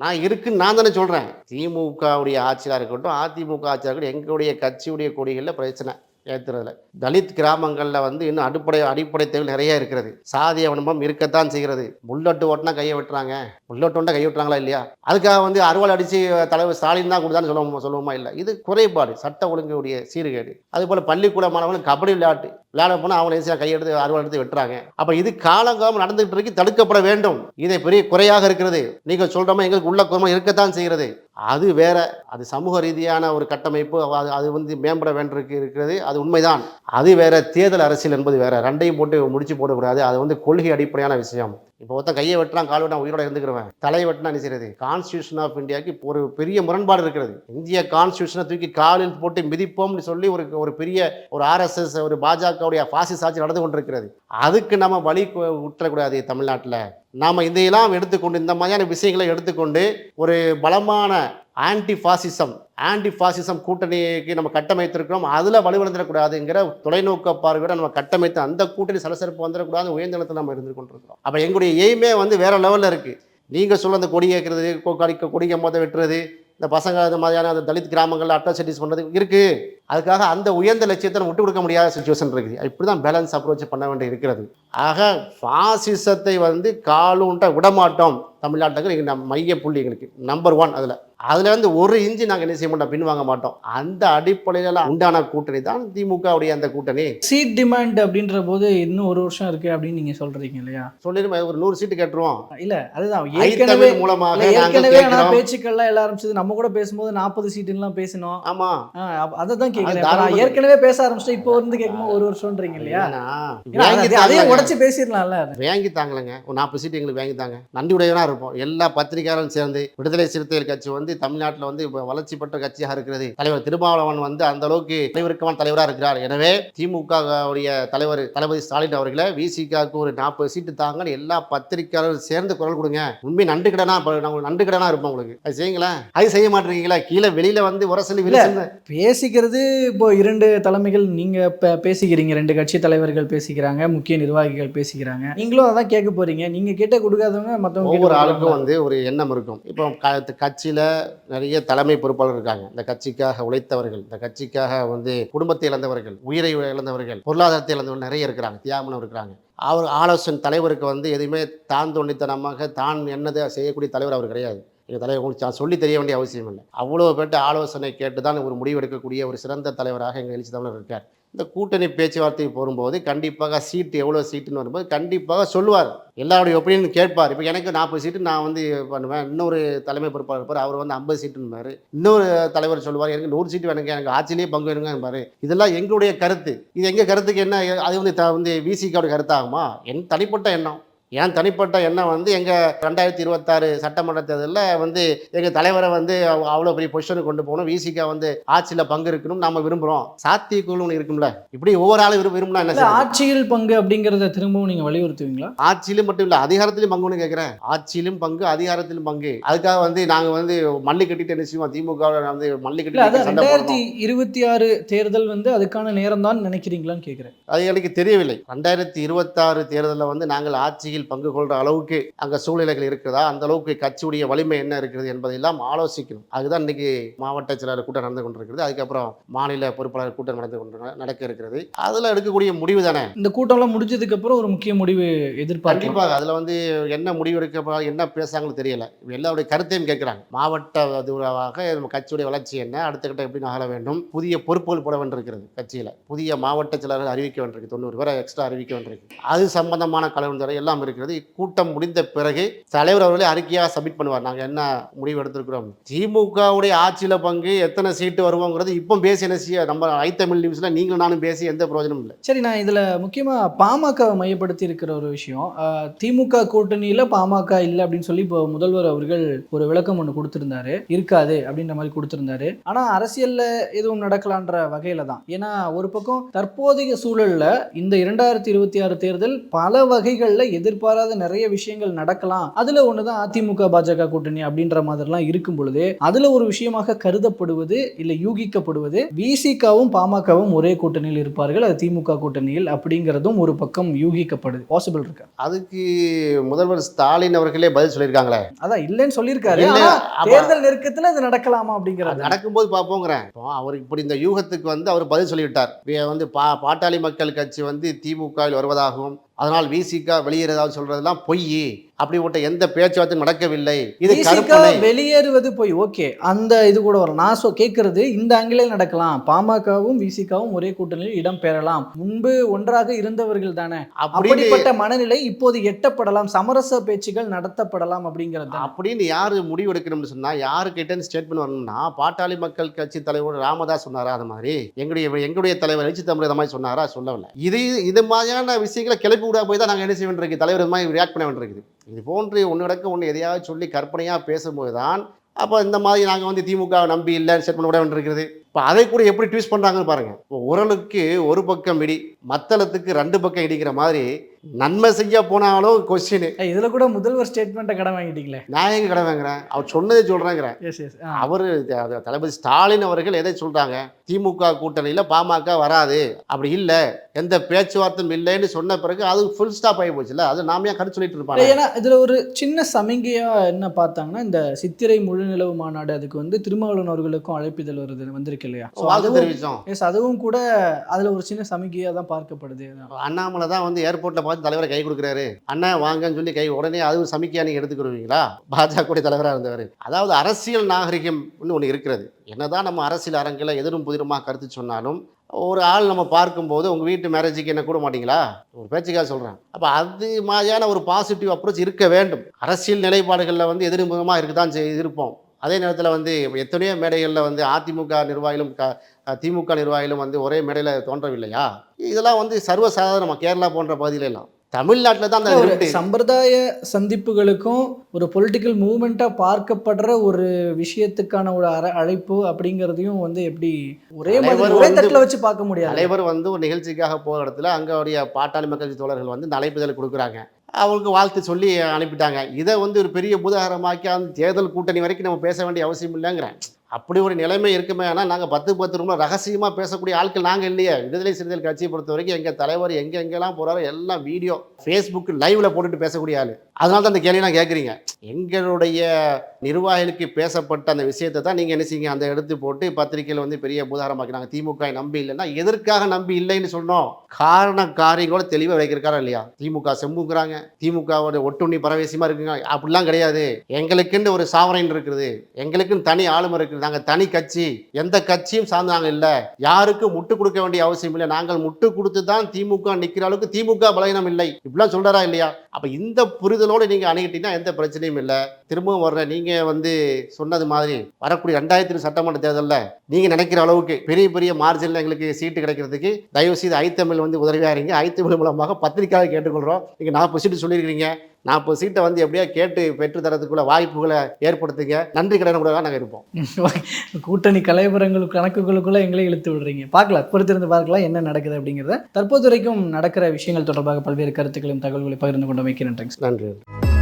நான் இருக்குன்னு நான் தானே சொல்கிறேன் திமுகவுடைய ஆட்சியாக இருக்கட்டும் அதிமுக ஆட்சியாக இருக்கட்டும் எங்களுடைய கட்சியுடைய கொடிகளில் பிரச்சனை. ஏற்றுறதுல தலித் கிராமங்களில் வந்து இன்னும் அடிப்படை அடிப்படை தேவை நிறைய இருக்கிறது. சாதி அவனம்பம் இருக்கத்தான் செய்கிறது. புல்லட்டு ஓட்டினா கையை வெட்டுறாங்க. புல்லட்டு ஓட்டா கை விட்டுறாங்களா இல்லையா? அதுக்காக வந்து அறுவாள் அடித்து தலைவர் ஸ்டாலின் தான் கொடுத்தான்னு சொல்லுவோமா சொல்லுவோமா இல்லை? இது குறைபாடு சட்ட ஒழுங்குடைய சீர்கேடு. அதுபோல் பள்ளிக்கூட மாணவர்கள் கபடி விளையாட்டு விளையாட போனால் அவங்க ஈஸியாக கையெடுத்து அறுவாள் எடுத்து வெட்டுறாங்க. அப்போ இது காலங்காலம் நடந்துகிட்டு இருக்கு தடுக்கப்பட வேண்டும். இதை பெரிய குறையாக இருக்கிறது. நீங்கள் சொல்கிறோமா எங்களுக்கு உள்ள குறைமா இருக்கத்தான் செய்கிறது. அது வேற அது சமூக ரீதியான ஒரு கட்டமைப்பு அது அது வந்து மேம்பட வேண்டியிருக்கு இருக்கிறது அது உண்மைதான். அது வேற தேர்தல் அரசியல் என்பது வேற ரெண்டையும் போட்டு முடிச்சு போடக்கூடாது. அது வந்து கொள்கை அடிப்படையான விஷயம். இப்போ ஒருத்தன் கையை வெட்டுறான் கால் வெட்டான் உயிரோட இருந்துக்கிறவன். தலை வெட்டினா என்ன செய்யறது? கான்ஸ்டியூஷன் ஆஃப் இந்தியாவுக்கு இப்போ ஒரு பெரிய முரண்பாடு இருக்கிறது. இந்திய கான்ஸ்டியூஷனை தூக்கி காலில் போட்டு மிதிப்போம்னு சொல்லி ஒரு ஒரு பெரிய ஒரு ஆர்எஸ்எஸ் ஒரு பாஜகவுடைய பாசிச ஆட்சி நடந்து கொண்டிருக்கிறது. அதுக்கு நம்ம வழி கு- விட்டுறக்கூடாது தமிழ்நாட்டில். நாம் இதையெல்லாம் எடுத்துக்கொண்டு இந்த மாதிரியான விஷயங்களை எடுத்துக்கொண்டு ஒரு பலமான ஆன்டி ஃபாசிசம் ஆன்டி ஃபாசிசம் கூட்டணிக்கு நம்ம கட்டமைத்திருக்கிறோம். அதில் வலுவிழந்துடக்கூடாதுங்கிற தொலைநோக்க பார்வையோட நம்ம கட்டமைத்து அந்த கூட்டணி சலசலப்பு வந்துடக்கூடாது உயர்ந்த நிலத்தில் நம்ம இருந்து கொண்டிருக்கிறோம். அப்போ எங்களுடைய எய்மே வந்து வேறு லெவலில் இருக்குது நீங்கள் சொல்ல அந்த கொடி ஏற்கிறது கொடிக்க கொடிக்க மொத்த வெட்டுறது இந்த பசங்க இந்த மாதிரியான அந்த தலித் கிராமங்களில் அட்ராசிட்டிஸ் பண்ணுறது இருக்குது அதுக்காக அந்த உயர்ந்த லட்சியத்தை நம்ம விட்டு கொடுக்க முடியாத சுச்சுவேஷன் இருக்குது. இப்படி தான் பேலன்ஸ் அப்ரோச் பண்ண வேண்டி இருக்கிறது. ஆக ஃபாசிசத்தை வந்து காலூண்ட விடமாட்டோம். தமிழ்நாட்டுக்கு எங்கள் நம் மைய புள்ளி எங்களுக்கு நம்பர் ஒன் அதில். அதுல இருந்து ஒரு இன்ச்சு நாங்கள் என்ன செய்ய மாட்டோம்? பின்வாங்க மாட்டோம். அந்த அடிப்படையில் உண்டான கூட்டணி தான் திமுகவுடைய அந்த கூட்டணி. சீட் டிமாண்ட் அப்படின்ற போது இன்னும் ஒரு வருஷம் இருக்கு அப்படின்னு நீங்க சொல்றீங்க இல்லையா? சொல்லிடுமே ஒரு நூறு சீட்டு கேட்டுருவோம். இல்ல அதுதான். ஏற்கனவே மூலமாக ஏற்கனவே பேச்சுக்கள்லாம் எல்லாம் ஆரம்பிச்சது. நம்ம கூட பேசும்போது நாற்பது சீட்டுலாம் பேசினோம். ஆமா. அதை தான் கேட்கிறேன் ஏற்கனவே பேச ஆரம்பிச்சிட்டு இப்போ வந்து கேட்கும்போது ஒரு வருஷம்ன்றீங்க இல்லையா? அதையும். உடைச்சு பேசிடலாம்ல வாங்கி தாங்களேங்க ஒரு நாற்பது சீட்டு எங்களுக்கு வாங்கி தாங்க. நன்றி உடையவனா இருப்போம். எல்லா பத்திரிகையாளரும் சேர்ந்து விடுதலை சிறுத்தைகள் கட்சி வந்து தமிழ்நாட்டில் வந்து இப்ப வளர்ச்சி பெற்ற கட்சியாக இருக்கிறது. தலைவர் திருமாவளவன் வந்து அந்த அளவுக்கு தலைவருக்கான தலைவராக இருக்கிறார். எனவே திமுக உடைய தலைவர் தளபதி ஸ்டாலின் அவர்களை விசிகாவுக்கு ஒரு நாற்பது சீட்டு தாங்கன்னு எல்லா பத்திரிகையாளரும் சேர்ந்து குரல் கொடுங்க. உண்மை நன்றி கடனா இப்ப நாங்க நன்றி கடனா இருப்போம் உங்களுக்கு. அது செய்யுங்களேன் அது செய்ய மாட்டேங்கிறீங்களா? கீழே வெளியில வந்து உரசலி பேசிக்கிறது இப்போ இரண்டு தலைமைகள் நீங்க பேசிக்கிறீங்க. ரெண்டு கட்சி தலைவர்கள் பேசிக்கிறாங்க முக்கிய நிர்வாகிகள் பேசிக்கிறாங்க. நீங்களும் அதான் கேட்க போறீங்க. நீங்க கேட்ட கொடுக்காதவங்க மத்தவங்க ஒவ்வொரு ஆளுக்கும் வந்து ஒரு எண்ணம் இருக்கும். இப்போ கட்சியில் நிறைய தலைமை பொறுப்பாளர் இருக்காங்க. இந்த கட்சிக்காக உழைத்தவர்கள் இந்த கட்சிக்காக வந்து குடும்பத்தை இழந்தவர்கள் உயிரை இழந்தவர்கள் பொருளாதாரத்தை இழந்தவர்கள் நிறைய இருக்கிறாங்க. தியாமனம் இருக்கிறாங்க. அவர் ஆலோசனை தலைவருக்கு வந்து எதுவுமே தான் தொண்டித்தனமாக தான் என்னதை செய்யக்கூடிய தலைவர் அவர் கிடையாது. எங்கள் தலைவர் உங்களுக்கு சொல்லி தெரிய வேண்டிய அவசியம் இல்லை. அவ்வளோ பேர்ட்ட ஆலோசனை கேட்டு தான் ஒரு முடிவு எடுக்கக்கூடிய ஒரு சிறந்த தலைவராக எங்கள் எழுச்சி தமிழர் இருக்கார். இந்த கூட்டணி பேச்சுவார்த்தை போகும்போது கண்டிப்பாக சீட்டு எவ்வளோ சீட்டுன்னு வரும்போது கண்டிப்பாக சொல்லுவார். எல்லாருடைய ஒப்பீனியன் கேட்பார். இப்போ எனக்கு நாற்பது சீட்டு நான் வந்து பண்ணுவேன். இன்னொரு தலைமை பொறுப்பாளர் இருப்பார். அவர் வந்து ஐம்பது சீட்டுன்னு இன்னொரு தலைவர் சொல்லுவார் எனக்கு நூறு சீட்டு வேணுங்க எனக்கு ஆட்சியிலேயே பங்கு வேணுங்க இதெல்லாம் எங்களுடைய கருத்து. இது எங்கள் கருத்துக்கு என்ன? அது வந்து த வந்து விசிகாவோட கருத்தாகுமா? என் தனிப்பட்ட எண்ணம். என் தனிப்பட்ட எண்ணம் வந்து எங்கள் ரெண்டாயிரத்தி இருபத்தாறு சட்டமன்ற தேர்தலில் வந்து எங்கள் தலைவரை வந்து அவ- அவ்வளோ பெரிய பொசிஷனுக்கு கொண்டு போகணும். விசிகா வந்து ஆட்சியில் பங்கு இருக்கணும் நம்ம விரும்புகிறோம் சாத்தியக்குழு ஒன்று இருக்கும்ல. இப்படி ஒவ்வொரு ஆளும் விரும் விரும்பினா என்ன? ஆட்சியில் பங்கு அப்படிங்கறத திரும்பவும் நீங்க வலியுறுத்துவீங்களா? ஆட்சியிலும் மட்டும் இல்லை அதிகாரத்திலும் பங்குன்னு கேட்குறேன் ஆட்சியிலும் பங்கு அதிகாரத்திலும் பங்கு. அதுக்காக வந்து நாங்கள் வந்து மல்லி கட்டிட்டு என்ன செய்வோம்? திமுக வந்து மல்லி சண்டை ரெண்டாயிரத்தி இருபத்தி ஆறு தேர்தல் வந்து அதுக்கான நேரம் தான் நினைக்கிறீங்களான்னு கேக்குறேன். அது எனக்கு தெரியவில்லை. ரெண்டாயிரத்தி இருபத்தாறு தேர்தலில் வந்து நாங்கள் ஆட்சியில் பங்கு கொள்கிற அளவுக்கு அங்கே சூழ்நிலைகள் இருக்குதா? அந்த அளவுக்கு கட்சியுடைய வலிமை என்ன இருக்கிறது என்பதையெல்லாம் ஆலோசிக்கணும். அதுதான் இன்னைக்கு மாவட்ட செயலாளர் கூட்டம் நடந்து கொண்டிருக்கிறது. அதுக்கப்புறம் மாநில பொறுப்பாளர் கூட்டம் நடந்து கொண்டு நடக்க இருக்கிறது. அதில் எடுக்கக்கூடிய முடிவு தானே? இந்த கூட்டம்லாம் முடிஞ்சதுக்கு அப்புறம் ஒரு முக்கிய முடிவு எதிர்பார்க்கலாம் கண்டிப்பாக அதில் வந்து என்ன முடிவு எடுக்க என்ன பேசுறாங்கன்னு தெரியல. எல்லாருடைய கருத்தையும் கேட்குறாங்க மாவட்ட அதுவாக நம்ம கட்சியுடைய வளர்ச்சி என்ன? அடுத்த கட்டம் எப்படி நகர வேண்டும்? புதிய பொறுப்புகள் போட வேண்டியிருக்கிறது கட்சியில். புதிய மாவட்ட செயலாளர்கள் அறிவிக்க வேண்டியிருக்கு. தொண்ணூறு பேரை எக்ஸ்ட்ரா அறிவிக்க வேண்டியிருக்கு. அது சம்பந்தமான கலந்துரை எல்லாம் இருக்கிறது கூட்டம் முடிந்த பிறகு தலைவர் அவர்களே அறிக்கையாக சப்மிட் பண்ணுவார். நாங்கள் என்ன முடிவு எடுத்திருக்கிறோம்? திமுகவுடைய ஆட்சியில் பங்கு எத்தனை சீட்டு வருவோங்கிறது இப்போ பேசி என்ன செய்ய? நம்ம ஐத்தமிழ் நியூஸில் நீங்களும் நானும் பேசி எந்த பிரயோஜனமும் இல்லை. சரி நான் இதுல முக்கியமா பாமகவை மையப்படுத்தி இருக்கிற ஒரு விஷயம். திமுக கூட்டணியில பாமக இல்லை அப்படின்னு சொல்லி இப்போ முதல்வர் அவர்கள் ஒரு விளக்கம் ஒன்று கொடுத்திருந்தாரு. இருக்காது அப்படின்ற மாதிரி கொடுத்திருந்தாரு. ஆனா அரசியல்ல எதுவும் நடக்கலான்ற வகையில் தான். ஏன்னா ஒரு பக்கம் தற்போதைய சூழல்ல இந்த இரண்டாயிரத்தி இருபத்தி ஆறு தேர்தல் பல வகைகளில் எதிர்ப்பு எதிர்பாராத நிறைய விஷயங்கள் நடக்கலாம். அதுல ஒண்ணுதான் அதிமுக பாஜக கூட்டணி அப்படின்ற மாதிரிலாம் இருக்கும் பொழுது அதுல ஒரு விஷயமாக கருதப்படுவது இல்லை யூகிக்கப்படுவது விசிகாவும் பாமகவும் ஒரே கூட்டணியில் இருப்பார்கள். அது திமுக கூட்டணியில் அப்படிங்கிறதும் ஒரு பக்கம் யூகிக்கப்படுது. பாசிபிள் இருக்கா? அதுக்கு முதல்வர் ஸ்டாலின் அவர்களே பதில் சொல்லியிருக்காங்களே. அதான் இல்லைன்னு சொல்லியிருக்காரு. தேர்தல் நெருக்கத்துல அது நடக்கலாமா அது அப்படிங்கிறது நடக்கும்போது பார்ப்போங்கிறேன். அவர் இப்படி இந்த யூகத்துக்கு வந்து அவர் பதில் சொல்லிவிட்டார். வந்து பா பாட்டாளி மக்கள் கட்சி வந்து திமுகவில் வருவதாகவும் அதனால் விசிக வெளியேறதாவது சொல்கிறதெல்லாம் பொய் அப்படிப்பட்ட எந்த பேச்சுவார்த்தையும் நடக்கவில்லை. இது வெளியேறுவது போய் ஓகே அந்த இது கூட வரும். நான் சொ கேட்கறது இந்த அங்கிலே நடக்கலாம். பாமகவும் விசிகாவும் ஒரே கூட்டணியில் இடம் பெறலாம். முன்பு ஒன்றாக இருந்தவர்கள் தானே. அப்படிப்பட்ட மனநிலை இப்போது எட்டப்படலாம். சமரச பேச்சுகள் நடத்தப்படலாம் அப்படிங்கிறது. அப்படின்னு யாரு முடிவு எடுக்கணும்னு சொன்னா யாருக்கிட்ட ஸ்டேட்மெண்ட் வரணும்னா பாட்டாளி மக்கள் கட்சி தலைவர் ராமதாஸ் சொன்னாரா அது மாதிரி? எங்களுடைய எங்களுடைய தலைவர் எழுச்சி தமிழ் இந்த மாதிரி சொன்னாரா? சொல்லவில்லை. இது இது மாதிரியான விஷயங்களை கிளப்பி விட போய் தான் நாங்கள் என்ன செய்ய வேண்டியிருக்கு? தலைவர் மாதிரி ரியாக்ட் பண்ண வேண்டியிருக்குது இது போன்று ஒன்று நடக்க ஒன்று எதையாவது சொல்லி கற்பனையாக பேசும்போது தான் அப்போ இந்த மாதிரி நாங்கள் வந்து திமுக வை நம்பி இல்லைன்னு ஸ்டேட்மெண்ட் விட வேண்டியிருக்கிறது இப்போ அதை கூட எப்படி ட்வீட் பண்ணுறாங்கன்னு பாருங்க. இப்போ உரலுக்கு ஒரு பக்கம் இடி மத்தளத்துக்கு ரெண்டு பக்கம் இடிக்கிற மாதிரி நன்மை செய்ய போனாலும் கொஸ்டின் இதுல கூட முதல்வர் ஸ்டேட்மெண்ட்டை கடன் வாங்கிட்டீங்களே. நான் எங்க கடை வாங்குறேன்? அவர் சொன்னதை எஸ் அவர் தளபதி ஸ்டாலின் அவர்கள் எதை சொல்றாங்க? திமுக கூட்டணியில பாமக வராது. அப்படி இல்ல. எந்த பேச்சுவார்த்தையும் இல்லைன்னு சொன்ன பிறகு அது ஃபுல் ஸ்டாப் ஆகி போச்சுல அது நாம ஏன் கருத்து சொல்லிட்டு இருப்பாங்க. ஏன்னா இதுல ஒரு சின்ன சமிகையா என்ன பார்த்தாங்கன்னா இந்த சித்திரை முழுநிலவு மாநாடு அதுக்கு வந்து திருமாவளவன் அவர்களுக்கும் அழைப்பிதழ் வருது வந்திருக்கு இல்லையா? தெரிவிச்சோம். எஸ் அதுவும் கூட அதுல ஒரு சின்ன சமிகையா தான் பார்க்கப்படுது. அண்ணாமலை தான் வந்து ஏர்போர்ட்ல பார்த்து தலைவரை கை கொடுக்குறாரு. அண்ணா வாங்கன்னு சொல்லி கை உடனே அது சமிக்கையா நீங்க எடுத்துக்கிடுவீங்களா? பாஜக தலைவராக இருந்தவர். அதாவது அரசியல் நாகரிகம் ஒன்று இருக்கிறது. என்னதான் நம்ம அரசியல் அரங்கில் எதிரும் புதிருமாக கருத்து சொன்னாலும் ஒரு ஆள் நம்ம பார்க்கும்போது உங்கள் வீட்டு மேரேஜுக்கு என்ன கூட மாட்டீங்களா? ஒரு பேச்சுக்காக சொல்கிறேன் அப்போ அது மாதிரியான ஒரு பாசிட்டிவ் அப்ரோச் இருக்க வேண்டும். அரசியல் நிலைப்பாடுகளில் வந்து எதிர்முகமாக இருக்க தான் இருப்போம். அதே நேரத்தில் வந்து எத்தனையோ மேடைகளில் வந்து அதிமுக நிர்வாகிகளும் க திமுக நிர்வாகிகளும் வந்து ஒரே மேடையில் தோன்றவில்லையா? இதெல்லாம் வந்து சர்வசாதாரணமாக கேரளா போன்ற பகுதியிலெல்லாம். தமிழ்நாட்டில் தான் அந்த. சம்பிரதாய சந்திப்புகளுக்கும் ஒரு பொலிட்டிக்கல் மூவ்மெண்ட்டா பார்க்கப்படுற ஒரு விஷயத்துக்கான ஒரு அர- அழைப்பு அப்படிங்கிறதையும் வந்து எப்படி ஒரே ஒரே தட்டுல வச்சு பார்க்க முடியாது? தலைவர் வந்து ஒரு நிகழ்ச்சிக்காக போகிற இடத்துல அங்கோடைய பாட்டாளி மக்கள் தோழர்கள் வந்து இந்த அழைப்புதல் கொடுக்குறாங்க. அவங்களுக்கு வாழ்த்து சொல்லி அனுப்பிட்டாங்க. இதை வந்து ஒரு பெரிய பூதாகரமாக்கி அந்த தேர்தல் கூட்டணி வரைக்கும் நம்ம பேச வேண்டிய அவசியம் இல்லைங்கிறேன். அப்படி ஒரு நிலைமை இருக்குமே ஆனால் நாங்கள் பத்து பத்து ரூபா ரகசியமாக பேசக்கூடிய ஆட்கள் நாங்கள் இல்லையே. விடுதலை சிறுத்தைகள் கட்சியை பொறுத்த வரைக்கும் எங்கள் தலைவர் எங்கே எங்கெல்லாம் போகிறாரோ எல்லாம் வீடியோ ஃபேஸ்புக் லைவில் போட்டுட்டு பேசக்கூடிய ஆள். அதனால தான் அந்த கேள்வி நான் கேட்குறீங்க எங்களுடைய நிர்வாகிகளுக்கு பேசப்பட்ட அந்த விஷயத்தை தான் நீங்கள் என்ன செய்யுங்க அந்த எடுத்து போட்டு பத்திரிக்கையில் வந்து பெரிய பூதாரமாக்கினாங்க. திமுக நம்பி இல்லைன்னா எதற்காக நம்பி இல்லைன்னு சொன்னோம்? காரண காரியங்களோட தெளிவாக வைக்கிறக்காரா இல்லையா? திமுக செம்புங்கிறாங்க திமுகவோட ஒட்டுண்ணி பரவேசியமாக இருக்குங்க. அப்படிலாம் கிடையாது. எங்களுக்குன்னு ஒரு சாவரன் இருக்குது. எங்களுக்குன்னு தனி ஆளுமை இருக்குது. நாங்கள் தனி கட்சி. எந்த கட்சியும் சார்ந்து நாங்கள் இல்லை. யாருக்கும் முட்டு கொடுக்க வேண்டிய அவசியம் இல்லை. நாங்கள் முட்டு கொடுத்து தான் திமுக நிற்கிற அளவுக்கு திமுக பலகீனம் இல்லை. இப்படிலாம் சொல்றாரா இல்லையா? அப்போ இந்த புரிதலோடு நீங்கள் அணுகிட்டீங்கன்னா எந்த பிரச்சனையும் இல்லை. திரும்பவும் வர்ற நீங்கள் வந்து சொன்னது மாதிரி வரக்கூடிய ரெண்டாயிரத்தி சட்டமன்ற தேர்தலில் நீங்கள் நினைக்கிற அளவுக்கு பெரிய பெரிய மார்ஜினில் எங்களுக்கு சீட்டு கிடைக்கிறதுக்கு தயவு செய்து ஐத்தமிழ் வந்து உதவியாக இருங்க ஐத்தமிழ் மூலமாக பத்திரிக்கையாக கேட்டுக்கொள்கிறோம் நீங்கள் நாற்பது சீட்டு சொல்லியிருக்கிறீங்க. நாற்பது சீட்டை வந்து எப்படியா கேட்டு பெற்று தரதுக்குள்ள வாய்ப்புகளை ஏற்படுத்துங்க. நன்றி கடன் கூட நாங்கள் இருப்போம். [laughs] கூட்டணி கலைபுரங்கள் கணக்குகளுக்குள்ள எங்களே இழுத்து விடுறீங்க. பார்க்கலாம். பொறுத்திருந்து பார்க்கலாம் என்ன நடக்குது அப்படிங்கிறத. தற்போது வரைக்கும் நடக்கிற விஷயங்கள் தொடர்பாக பல்வேறு கருத்துக்களையும் தகவல்களை பகிர்ந்து கொண்டமைக்கு நன்றிங்க நன்றி.